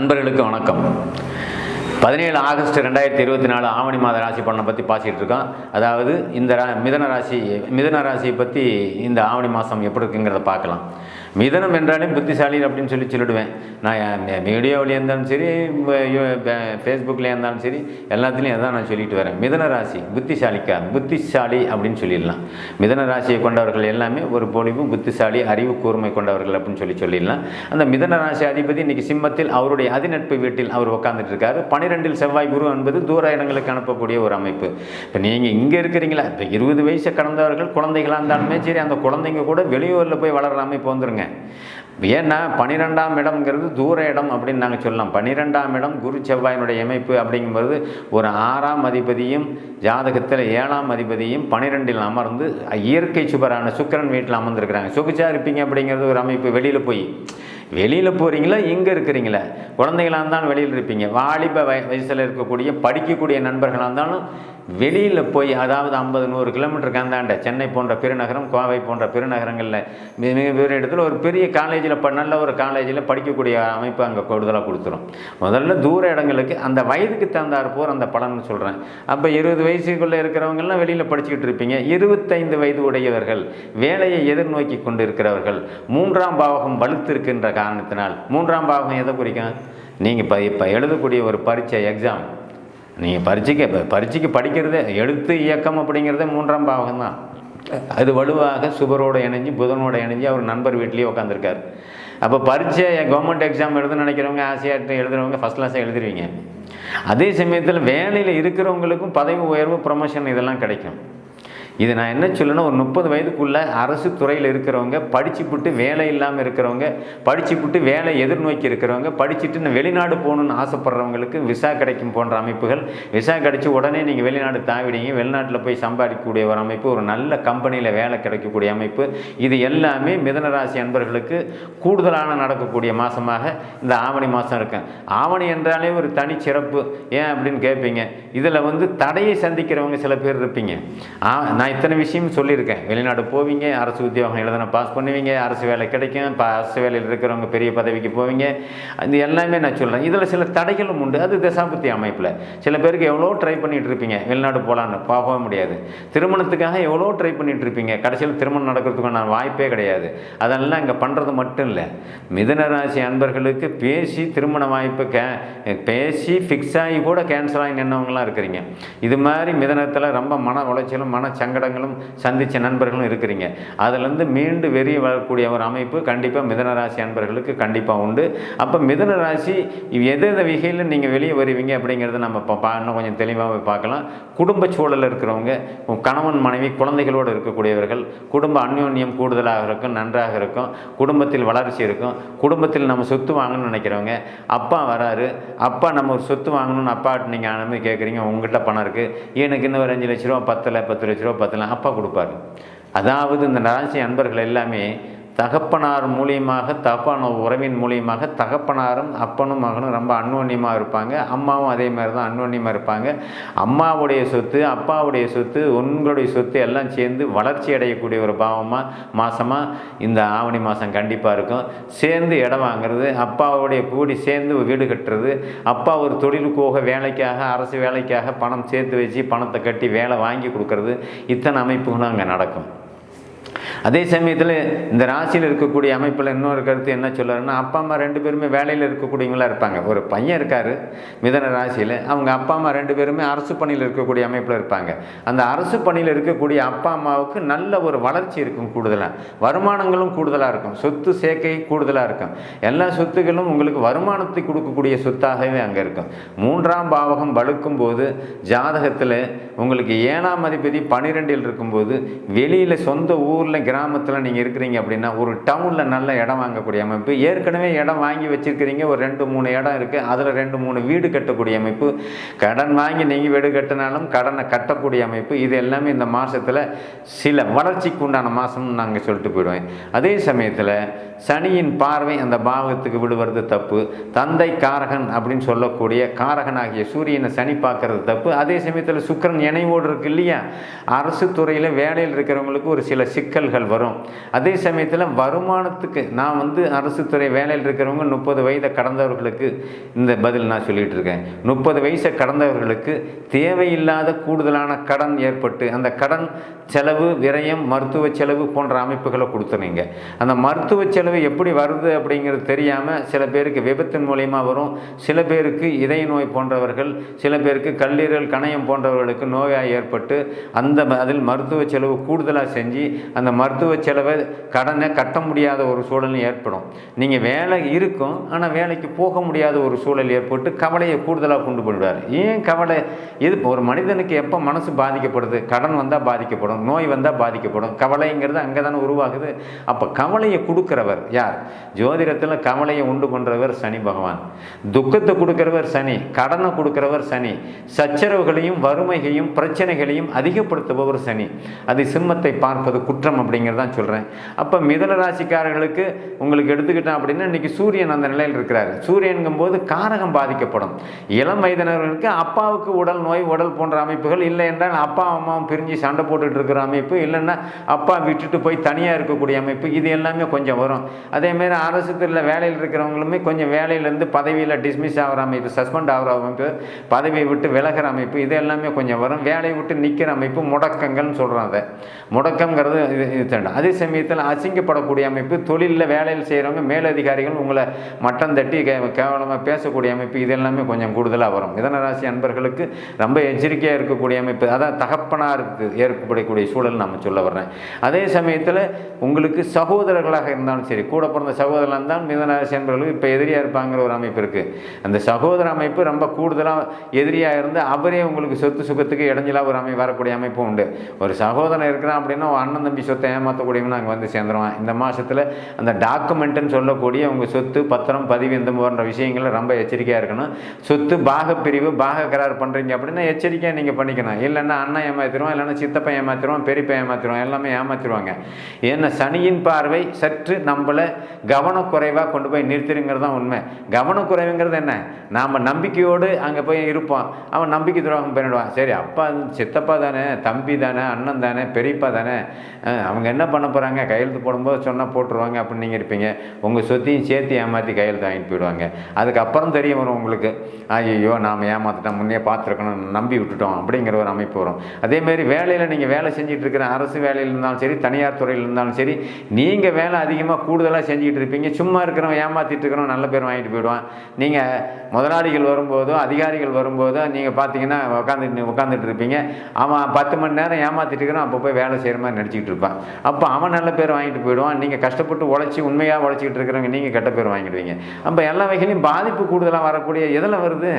நண்பர்களுக்கு வணக்கம். பதினேழு ஆகஸ்ட் ரெண்டாயிரத்தி இருபத்தி நாலு ஆவணி மாத ராசி பலனை பற்றி பாசிட்டு இருக்கோம். அதாவது இந்த ரா மிதன ராசி மிதன ராசியை பற்றி இந்த ஆவணி மாதம் எப்படி இருக்குங்கிறத பார்க்கலாம். மிதனம் என்றாலே புத்திசாலி அப்படின்னு சொல்லி சொல்லிடுவேன். நான் மீடியாவில் இருந்தாலும் சரி ஃபேஸ்புக்கில் இருந்தாலும் சரி எல்லாத்துலேயும் அதான் நான் சொல்லிட்டு வரேன். மிதன ராசி புத்திசாலிக்கா புத்திசாலி அப்படின்னு சொல்லிடலாம். மிதன ராசியை கொண்டவர்கள் எல்லாமே ஒரு பொழிவு புத்திசாலி அறிவு கூர்மை கொண்டவர்கள் அப்படின்னு சொல்லி சொல்லிடலாம். அந்த மிதன ராசி அதிபதி இன்றைக்கி சிம்மத்தில் அவருடைய அதிநட்பு வீட்டில் அவர் உட்காந்துட்டு இருக்காரு. பனிரெண்டில் செவ்வாய் குரு என்பது தூர இடங்களுக்கு அனுப்பக்கூடிய ஒரு அமைப்பு. இப்போ நீங்கள் இங்கே இருக்கிறீங்களா? இப்போ இருபது வயசை கடந்தவர்கள் குழந்தைகளாக இருந்தாலுமே சரி அந்த குழந்தைங்க கூட வெளியூரில் போய் வளர்கிற அமைப்பு வந்துருங்க. ஏன்னா பனிரெண்டாம் இடம்ங்கிறது தூர இடம் அப்படின்னு நாங்கள் சொல்லலாம். பன்னிரெண்டாம் இடம் குரு செவ்வாயினுடைய அமைப்பு அப்படிங்கும்போது ஒரு ஆறாம் அதிபதியும் ஜாதகத்தில் ஏழாம் அதிபதியும் பனிரெண்டில் அமர்ந்து இயற்கை சுபரான சுக்கிரன் வீட்டில் அமர்ந்திருக்கிறாங்க. சுகிச்சா இருப்பீங்க அப்படிங்கிறது ஒரு அமைப்பு வெளியில் போய். வெளியில் போகிறீங்களா இங்கே இருக்கிறீங்களா? குழந்தைகளாக இருந்தாலும் வெளியில் இருப்பீங்க. வாலிப வய வயசில் இருக்கக்கூடிய படிக்கக்கூடிய நண்பர்களாக இருந்தாலும் வெளியில் போய் அதாவது ஐம்பது நூறு கிலோமீட்டருக்கு அந்தாண்ட சென்னை போன்ற பெருநகரம் கோவை போன்ற பெருநகரங்களில் மிக மிக பெரிய இடத்துல ஒரு பெரிய காலேஜில் இப்போ நல்ல ஒரு காலேஜில் படிக்கக்கூடிய அமைப்பு அங்கே கூடுதலாக கொடுத்துரும். முதல்ல தூர இடங்களுக்கு அந்த வயதுக்கு தகுந்தார் போர் அந்த பலன்னு சொல்கிறேன் அப்போ இருபது வயசுக்குள்ளே இருக்கிறவங்கெல்லாம் வெளியில் படிச்சுக்கிட்டு இருப்பீங்க. இருபத்தைந்து வயது உடையவர்கள் வேலையை எதிர்நோக்கி கொண்டு இருக்கிறவர்கள் மூன்றாம் பாவகம் வலுத்திருக்கின்ற காரணத்தினால் மூன்றாம் பாவகம் எதை குறிக்கும்? நீங்கள் இப்போ இப்போ எழுதக்கூடிய ஒரு பரீட்சை எக்ஸாம் நீங்கள் பரீட்சைக்கு இப்போ பரீட்சைக்கு படிக்கிறதே எழுத்து இயக்கம் அப்படிங்கிறதே மூன்றாம் பாகம்தான் அது வலுவாக சுபரோடு இணைஞ்சு புதனோட இணைஞ்சு அவர் நண்பர் வீட்லேயே உட்காந்துருக்கார் அப்போ பரீட்சை கவர்மெண்ட் எக்ஸாம் எழுத நினைக்கிறவங்க ஆசையாக எழுதுறவங்க ஃபஸ்ட் கிளாஸாக எழுதுருவீங்க. அதே சமயத்தில் வேலையில் இருக்கிறவங்களுக்கும் பதவி உயர்வு ப்ரொமோஷன் இதெல்லாம் கிடைக்கும். இது நான் என்ன சொல்லணும் ஒரு முப்பது வயதுக்குள்ளே அரசு துறையில் இருக்கிறவங்க படிச்சுப்புட்டு வேலை இல்லாமல் இருக்கிறவங்க படிச்சுப்புட்டு வேலை எதிர்நோக்கி இருக்கிறவங்க படிச்சுட்டு வெளிநாடு போகணுன்னு ஆசைப்படுறவங்களுக்கு விசா கிடைக்கும் போன்ற அமைப்புகள். விசா கிடைச்சி உடனே நீங்கள் வெளிநாடு தாவிடுங்க. வெளிநாட்டில் போய் சம்பாதிக்கக்கூடிய ஒரு அமைப்பு ஒரு நல்ல கம்பெனியில் வேலை கிடைக்கக்கூடிய அமைப்பு. இது எல்லாமே மிதனராசி அன்பர்களுக்கு கூடுதலான நடக்கக்கூடிய மாதமாக இந்த ஆவணி மாதம் இருக்கும் ஆவணி என்றாலே ஒரு தனி சிறப்பு. ஏன் அப்படின்னு கேட்பீங்க இதில் வந்து தடையை சந்திக்கிறவங்க சில பேர் இருப்பீங்க. ஆ நான் இத்தனை விஷயம் சொல்லியிருக்கேன். வெளிநாடு போவீங்க அரசு உத்தியோகம் எழுதன பாஸ் பண்ணுவீங்க அரசு வேலை கிடைக்கும் இப்போ அரசு வேலையில் இருக்கிறவங்க பெரிய பதவிக்கு போவீங்க. இது எல்லாமே நான் சொல்கிறேன் இதில் சில தடைகளும் உண்டு. அது தசாபுத்தி அமைப்பில். சில பேருக்கு எவ்வளோ ட்ரை பண்ணிகிட்டு இருப்பீங்க. வெளிநாடு போகலான்னு போகவே முடியாது. திருமணத்துக்காக எவ்வளோ ட்ரை பண்ணிகிட்டு இருப்பீங்க. கடைசியில் திருமணம் நடக்கிறதுக்கான வாய்ப்பே கிடையாது. அதெல்லாம் இங்கே பண்ணுறது மட்டும் இல்லை. மிதனராசி அன்பர்களுக்கு பேசி திருமண வாய்ப்பு கே பேசி ஃபிக்ஸ் ஆகி கூட கேன்சல் ஆகி நின்றவங்களாம் இருக்கிறீங்க. இது மாதிரி மிதனத்தில் ரொம்ப மன உளைச்சலும் மன சங்கடங்களும் சந்தித்த நண்பர்களும் இருக்கிறீங்க. அதிலேருந்து மீண்டு வெளியே வரக்கூடிய ஒரு அமைப்பு கண்டிப்பாக மிதனராசி அன்பர்களுக்கு கண்டிப்பாக உண்டு. அப்போ மிதனராசி எது எந்த வகையில் நீங்கள் வெளியே வருவீங்க அப்படிங்கிறத நம்ம இப்போ பா இன்னும் கொஞ்சம் தெளிவாக பார்க்கலாம். குடும்ப சூழலில் இருக்கிறவங்க கணவன் மனைவி குழந்தைகளோடு இருக்கக்கூடியவர்கள் குடும்ப அந்யோன்யம் கூடுதலாக இருக்கும் நன்றாக இருக்கும் குடும்பத்தில் வளர்ச்சி இருக்கும் குடும்பத்தில் நம்ம சொத்து வாங்கணும்னு நினைக்கிறவங்க அப்பா வராரு அப்பா நம்ம ஒரு சொத்து வாங்கணும்னு அப்பாட்ட நீங்கள் அனுமதி கேட்குறீங்க உங்கள்கிட்ட பணம் இருக்குது எனக்கு இன்னும் ஒரு அஞ்சு லட்ச ரூபா பத்தில் பத்து லட்ச ரூபா பார்த்தலாம் அப்பா கொடுப்பாரு. அதாவது இந்த நராசி அன்பர்கள் எல்லாமே தகப்பனார் மூலியமாக தப்பான உறவின் மூலியமாக தகப்பனாரும் அப்பனும் மகனும் ரொம்ப அன்னோன்யமாக இருப்பாங்க. அம்மாவும் அதே மாதிரி தான் அன்னோன்யமாக இருப்பாங்க. அம்மாவுடைய சொத்து அப்பாவுடைய சொத்து உங்களுடைய சொத்து எல்லாம் சேர்ந்து வளர்ச்சி அடையக்கூடிய ஒரு பாவமாக மாதமாக இந்த ஆவணி மாதம் கண்டிப்பாக இருக்கும். சேர்ந்து இடம் வாங்குறது அப்பாவுடைய கூடி சேர்ந்து வீடு கட்டுறது அப்பா ஒரு தொழிலுக்கோக வேலைக்காக அரசு வேலைக்காக பணம் சேர்த்து வச்சு பணத்தை கட்டி வேலை வாங்கி கொடுக்கறது இத்தனை அமைப்புகளும் அங்கே நடக்கும். அதே சமயத்தில் இந்த ராசியில் இருக்கக்கூடிய அமைப்பில் இன்னொரு கருத்து என்ன சொல்லுறேன்னா அப்பா அம்மா ரெண்டு பேருமே வேலையில் இருக்கக்கூடியவங்களா இருப்பாங்க. ஒரு பையன் இருக்கார் மிதன ராசியில். அவங்க அப்பா அம்மா ரெண்டு பேருமே அரசு பணியில் இருக்கக்கூடிய அமைப்பில் இருப்பாங்க. அந்த அரசு பணியில் இருக்கக்கூடிய அப்பா அம்மாவுக்கு நல்ல ஒரு வளர்ச்சி இருக்கும் கூடுதலாக வருமானங்களும் கூடுதலாக இருக்கும். சொத்து சேர்க்கை கூடுதலாக இருக்கும். எல்லா சொத்துக்களும் உங்களுக்கு வருமானத்தை கொடுக்கக்கூடிய சொத்தாகவே அங்கே இருக்கும். மூன்றாம் பாவகம் வலுக்கும் போது ஜாதகத்தில் உங்களுக்கு ஏழாம் அதிபதி பன்னிரெண்டில் இருக்கும்போது வெளியில் சொந்த ஊரில் கிராமத்தில் நீங்கள் இருக்கிறீங்க அப்படின்னா ஒரு டவுனில் நல்ல இடம் வாங்கக்கூடிய அமைப்பு ஏற்கனவே இடம் வாங்கி வச்சுருக்கிறீங்க ஒரு ரெண்டு மூணு இடம் இருக்குது அதில் ரெண்டு மூணு வீடு கட்டக்கூடிய அமைப்பு கடன் வாங்கி நீங்கள் வீடு கட்டினாலும் கடனை கட்டக்கூடிய அமைப்பு இது எல்லாமே இந்த மாதத்தில் சில வளர்ச்சிக்கு உண்டான மாதம்னு நாங்கள் சொல்லிட்டு போயிடுவேன். அதே சமயத்தில் சனியின் பார்வை அந்த பாவத்துக்கு விடுவது தப்பு தந்தை காரகன் அப்படின்னு சொல்லக்கூடிய காரகனாகிய சூரியனை சனி பார்க்கறது தப்பு அதே சமயத்தில் சுக்கரன் நினைவோடு இருக்கு இல்லையா அரசு துறையில் வேலையில் இருக்கிறவங்களுக்கு ஒரு சில சிக்கல்கள் வரும். அதே சமயத்தில் வருமானத்துக்கு நான் வந்து அரசு துறை வேலையில் இருக்கிறவங்க முப்பது வயதை கடந்தவர்களுக்கு இந்த பதில் நான் சொல்லிகிட்டு இருக்கேன் முப்பது வயசை கடந்தவர்களுக்கு தேவையில்லாத கூடுதலான கடன் ஏற்பட்டு அந்த கடன் செலவு விரயம் மருத்துவ செலவு போன்ற அமைப்புகளை கொடுத்துறீங்க அந்த மருத்துவ செலவு எப்படி வருது அப்படிங்கிறது தெரியாமல் சில பேருக்கு விபத்தின் மூலயமா வரும். சில பேருக்கு இதய நோய் போன்றவர்கள் சில பேருக்கு கல்லீரல் கணையம் போன்றவர்களுக்கு நோயாக ஏற்பட்டு அந்த அதில் மருத்துவ செலவு கூடுதலாக செஞ்சு அந்த மருத்துவ செலவை கடனை கட்ட முடியாத ஒரு சூழல் ஏற்படும். நீங்கள் வேலை இருக்கும் ஆனால் வேலைக்கு போக முடியாத ஒரு சூழல் ஏற்பட்டு கவலையை கூடுதலாக கொண்டு போயிடுவார். ஏன் கவலை? இது ஒரு மனிதனுக்கு எப்போ மனசு பாதிக்கப்படுது? கடன் வந்தால் பாதிக்கப்படும் நோய் வந்தால் பாதிக்கப்படும். கவலைங்கிறது அங்கே தானே உருவாகுது. அப்போ கவலையை கொடுக்கிறவர் யார்? ஜோதிடத்தில் கவலையை உண்டு பண்ணுறவர் சனி பகவான். துக்கத்தை கொடுக்கிறவர் சனி கடனை கொடுக்கிறவர் சனி. சச்சரவுகளையும் பிரச்சனைகளையும் அதிகப்படுத்துபவர் சனி. அது சிம்மத்தை பார்ப்பது குற்றம் அப்படிங்கிறதான் சொல்கிறேன் அப்போ மிதன ராசிக்காரர்களுக்கு உங்களுக்கு எடுத்துக்கிட்டோம் அப்படின்னா இன்றைக்கி சூரியன் அந்த நிலையில் இருக்கிறார். சூரியனுங்கும் போது காரகம் பாதிக்கப்படும். இளம் வயதினர்களுக்கு அப்பாவுக்கு உடல் நோய் உடல் போன்ற அமைப்புகள் இல்லை என்றால் அப்பா அம்மாவும் பிரிஞ்சு சண்டை போட்டுட்டு இருக்கிற அமைப்பு இல்லைன்னா அப்பா விட்டுட்டு போய் தனியாக இருக்கக்கூடிய அமைப்பு இது எல்லாமே கொஞ்சம் வரும். அதேமாரி அரசு துறையில் வேலையில் இருக்கிறவங்களுமே கொஞ்சம் வேலையிலேருந்து பதவியில் டிஸ்மிஸ் ஆகிற அமைப்பு சஸ்பெண்ட் ஆகிற அமைப்பு பதவியை விட்டு விலகிற அமைப்பு இது எல்லாமே கொஞ்சம் வரும். வேலையை விட்டு நிற்கிற அமைப்பு முடக்கங்கள்னு சொல்கிறோம் அதை முடக்கங்கிறது இது இது அதே சமயத்தில் அசிங்கப்படக்கூடிய அமைப்பு தொழிலில் வேலையில் செய்கிறவங்க மேலதிகாரிகள் உங்களை மட்டம் தட்டி கே கேவலமாக பேசக்கூடிய அமைப்பு இது எல்லாமே கொஞ்சம் கூடுதலாக வரும். மிதனராசி அன்பர்களுக்கு ரொம்ப எச்சரிக்கையாக இருக்கக்கூடிய அமைப்பு. அதான் தகப்பனாருக்கு ஏற்படக்கூடிய சூழல் நம்ம சொல்ல வர்றேன். அதே சமயத்தில் உங்களுக்கு சகோதரர்களாக இருந்தாலும் சரி கூட பிறந்த சகோதரர்களாக இருந்தாலும் மிதனராசி அன்பர்களுக்கு இப்போ எதிரியாக இருப்பாங்கிற ஒரு அமைப்பு இருக்குது அந்த சகோதர அமைப்பு ரொம்ப கூடுதலாக எதிரியாக இருந்து அவரே உங்களுக்கு சொத்து சுகத்துக்கு இடைஞ்சலாக ஒரு அமை வரக்கூடிய அமைப்பும் உண்டு. ஒரு சகோதரன் இருக்கிறான் அப்படின்னா உன் அண்ணன் தம்பி சொத்தை ஏமாற்றக்கூடியவன் நாங்கள் வந்து சேர்ந்துருவான். இந்த மாதத்தில் அந்த டாக்குமெண்ட்டுன்னு சொல்லக்கூடிய உங்கள் சொத்து பத்திரம் பதிவு இந்த போன்ற விஷயங்களில் ரொம்ப எச்சரிக்கையாக இருக்கணும். சொத்து பாகப்பிரிவு பாக கரார் பண்ணுறீங்க அப்படின்னா எச்சரிக்கையாக நீங்கள் பண்ணிக்கணும். இல்லைன்னா அண்ணன் ஏமாத்திடுவான் இல்லைன்னா சித்தப்பன் ஏமாத்திடுவான் பெரியப்பா ஏமாத்திடுவான் எல்லாமே ஏமாத்திடுவாங்க. ஏன்னா சனியின் பார்வை சற்று நம்மளை கவனக்குறைவாக கொண்டு போய் நிறுத்திடுங்கிறது தான் உண்மை. கவனக்குறைவுங்கிறது என்ன? நாம் நம்பிக்கையோடு அங்கே போய் இருப்போம். அவன் நம்பிக்கை துரோகம் பண்ணிடுவான். சரி அப்பா சித்தப்பா தானே தம்பி தானே அண்ணன் தானே பெரியப்பா தானே. அவங்க என்ன பண்ண போகிறாங்க கையெழுத்து போடும்போது சொன்னால் போட்டுருவாங்க அப்படின்னு நீங்கள் இருப்பீங்க. உங்கள் சொத்தையும் சேர்த்து ஏமாற்றி கையெழுத்து வாங்கிட்டு போயிடுவாங்க. அதுக்கப்புறம் தெரிய வரும் உங்களுக்கு. ஐயோ நாம் ஏமாற்றிட்டோம் முன்னே பார்த்துருக்கணும் நம்பி விட்டுட்டோம் அப்படிங்கிற ஒரு அமைப்பு வரும். அதேமாரி வேலையில் நீங்கள் வேலை செஞ்சுட்டு இருக்கிற அரசு வேலையில் இருந்தாலும் சரி தனியார் துறையில் இருந்தாலும் சரி நீங்கள் வேலை அதிகமாக கூடுதலாக செஞ்சுக்கிட்டு இருப்பீங்க. சும்மா இருக்கிறவன் ஏமாற்றிட்டு இருக்கிறவன் நல்ல பேர் வாங்கிட்டு போயிடுவான். நீங்கள் முதலாளிகள் வரும்போதோ அதிகாரிகள் வரும்போதோ நீங்கள் பார்த்தீங்கன்னா உட்காந்து உட்காந்து உட்காந்துட்டு இருப்பீங்க அவன் பத்து மணி நேரம் ஏமாத்திட்டு இருக்கிறான் அப்போ போய் வேலை செய்கிற மாதிரி நடிச்சிட்டு இருப்பான். அப்போ அவன் நல்ல பேர் வாங்கிட்டு போயிடுவான். நீங்கள் கஷ்டப்பட்டு உழைச்சி உண்மையாக உழைச்சிக்கிட்டு இருக்கிறவங்க நீங்கள் கெட்ட பேர் வாங்கிடுவீங்க. அப்போ எல்லா வகையிலையும் பாதிப்பு கூடுதலாக வரக்கூடிய எதில் வருது?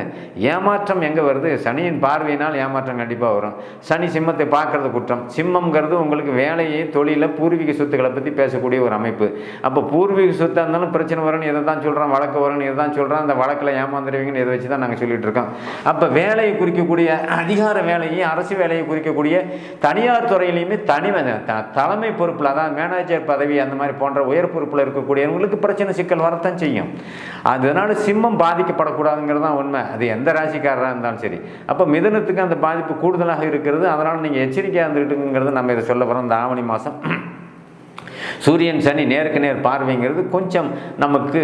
ஏமாற்றம் எங்கே வருது? சனியின் பார்வையினால் ஏமாற்றம் கண்டிப்பாக வரும். சனி சிம்மத்தை பார்க்கறது குற்றம். சிம்மங்கிறது உங்களுக்கு வேலையை தொழிலில் பூர்வீக சொத்துக்களை பற்றி பேசக்கூடிய ஒரு அமைப்பு. அப்போ பூர்வீக சொத்தாக இருந்தாலும் பிரச்சனை வரும்னு இதை தான் சொல்கிறோம் வழக்கு வரும்னு இதை தான் சொல்கிறோம் அந்த வழக்கில் ஏமாந்துடுவீங்கன்னு இதை வச்சு தான் நாங்கள் சொல்லிட்டு இருக்கோம். அப்போ வேலையை குறிக்கக்கூடிய அதிகார வேலையும் அரசு வேலையை குறிக்கக்கூடிய தனியார் துறையிலையுமே தனி த- தலைமை பொறுப்பில் அதான் மேனேஜர் பதவி அந்த மாதிரி போன்ற உயர் பொறுப்பில் இருக்கக்கூடியவங்களுக்கு பிரச்சனை சிக்கல் வரத்தான் செய்யும். அதனால சிம்மம் பாதிக்கப்படக்கூடாதுங்கிறது தான் உண்மை. அது எந்த ராசிக்காரராக இருந்தாலும் சரி. அப்போ மிதனத்துக்கு அந்த பாதிப்பு கூடுதலாக இருக்கிறது. அதனால் நீங்கள் எச்சரிக்கையாக இருந்துக்கிட்டுங்கிறது நம்ம இதை சொல்ல போகிறோம் இந்த ஆவணி மாதம் சூரியன் சனி நேருக்கு நேர் பார்வைங்கிறது கொஞ்சம் நமக்கு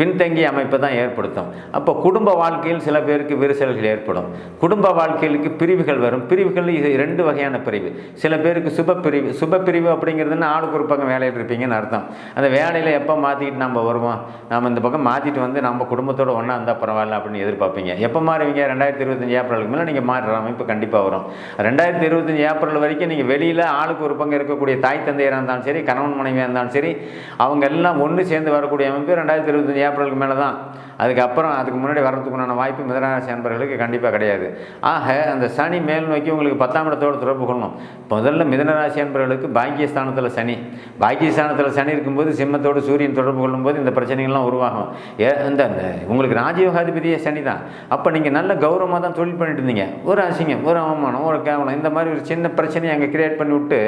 பின்தங்கிய அமைப்பை தான் ஏற்படுத்தும். அப்போ குடும்ப வாழ்க்கையில் சில பேருக்கு விரிசல்கள் ஏற்படும். குடும்ப வாழ்க்கையிலுக்கு பிரிவுகள் வரும். பிரிவுகள் இது ரெண்டு வகையான பிரிவு. சில பேருக்கு சுப பிரிவு சுப பிரிவு அப்படிங்கிறதுனா ஆளுக்கு ஒரு பக்கம் வேலையில் இருப்பீங்கன்னு அர்த்தம். அந்த வேலையில் எப்போ மாற்றிக்கிட்டு நம்ம வருவோம்? நம்ம இந்த பக்கம் மாற்றிட்டு வந்து நம்ம குடும்பத்தோடு ஒன்றா இருந்தால் பரவாயில்ல அப்படின்னு எதிர்பார்ப்பீங்க. எப்போ மாறுவீங்க? ரெண்டாயிரத்தி இருபத்தஞ்சி ஏப்ரலுக்கு மேலே நீங்கள் மாறுற அமைப்பு கண்டிப்பாக வரும். ரெண்டாயிரத்தி இருபத்தஞ்சி ஏப்ரல் வரைக்கும் நீங்கள் வெளியில் ஆளுக்கு ஒரு பங்கு இருக்கக்கூடிய தாய் தந்தையராக இருந்தாலும் சரி கணவன் மனைவியாக இருந்தாலும் சரி அவங்க எல்லாம் ஒன்று சேர்ந்து வரக்கூடிய அமைப்பு ரெண்டாயிரத்தி இருபத்தஞ்சி ஏப்ரலுக்கு மேலே தான் அதுக்கப்புறம் அதுக்கு முன்னாடி வர்றதுக்குண்டான வாய்ப்பு மிதனராசி அன்பர்களுக்கு கண்டிப்பாக கிடையாது. ஆக அந்த சனி மேல் நோக்கி உங்களுக்கு பத்தாம் இடத்தோடு தொடர்பு கொள்ளணும். முதல்ல மிதனராசி அன்பர்களுக்கு பாக்கியஸ்தானத்தில் சனி. பாக்கியஸ்தானத்தில் சனி இருக்கும்போது சிம்மத்தோடு சூரியன் தொடர்பு கொள்ளும்போது இந்த பிரச்சனைகள்லாம் உருவாகும். ஏ இந்த இந்த உங்களுக்கு ராஜயோகாதிபதியே சனி தான் அப்போ நீங்கள் நல்ல கௌரவமாக தான் தொழில் பண்ணிட்டு இருந்தீங்க ஒரு அசிங்கம் ஒரு அவமானம் ஒரு கேவலம் இந்த மாதிரி ஒரு சின்ன பிரச்சனையை அங்கே கிரியேட் பண்ணி விட்டு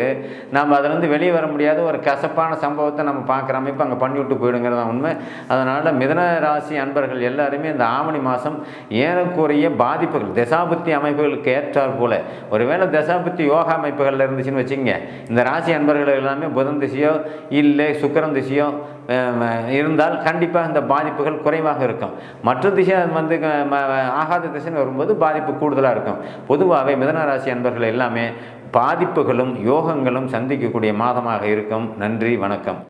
நாம் அதிலேருந்து வெளியே வர முடியாத ஒரு கசப்பான சம்பவத்தை நம்ம பார்க்குற அமைப்பு அங்கே பண்ணிவிட்டு போயிடுங்கிறது தான் உண்மை. அதனால் மிதன ராசி அன்பர்கள் எல்லாருமே இந்த ஆவணி மாதம் ஏறக்குறைய பாதிப்புகள் தசாபுத்தி அமைப்புகளுக்கு ஏற்றார் போல. ஒருவேளை தசாபுத்தி யோகா அமைப்புகளில் இருந்துச்சுன்னு வச்சுங்க இந்த ராசி அன்பர்கள் எல்லாமே புதன் திசையோ இல்லை சுக்கரன் திசையோ இருந்தால் கண்டிப்பாக இந்த பாதிப்புகள் குறைவாக இருக்கும். மற்ற திசை வந்து ம- ஆகாத திசைன்னு வரும்போது பாதிப்பு கூடுதலாக இருக்கும். பொதுவாகவே மிதன ராசி அன்பர்கள் எல்லாமே பாதிப்புகளும் யோகங்களும் சந்திக்கக்கூடிய மாதமாக இருக்கும். நன்றி வணக்கம்.